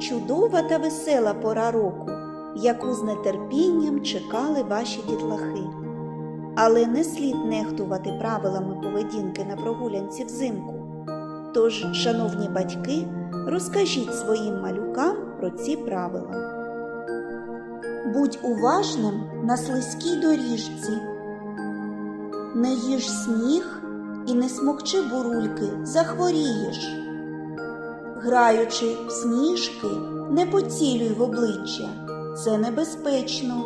чудова та весела пора року, яку з нетерпінням чекали ваші дітлахи. Але не слід нехтувати правилами поведінки на прогулянці взимку. Тож, шановні батьки, розкажіть своїм малюкам про ці правила. Будь уважним на слизькій доріжці. Не їж сніг і не смокчи бурульки, захворієш. Граючи в сніжки, не поцілюй в обличчя, це небезпечно.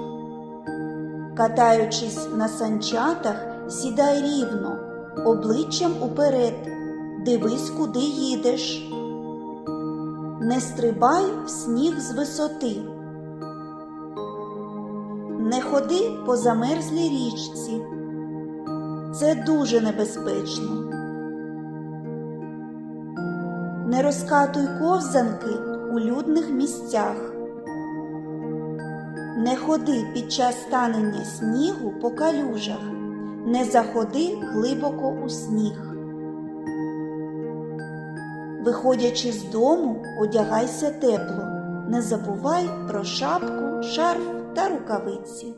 Катаючись на санчатах, сідай рівно, обличчям уперед, дивись, куди їдеш. Не стрибай в сніг з висоти. Не ходи по замерзлій річці. Це дуже небезпечно. Не розкатуй ковзанки у людних місцях. Не ходи під час танення снігу по калюжах, не заходи глибоко у сніг. Виходячи з дому, одягайся тепло, не забувай про шапку, шарф та рукавиці.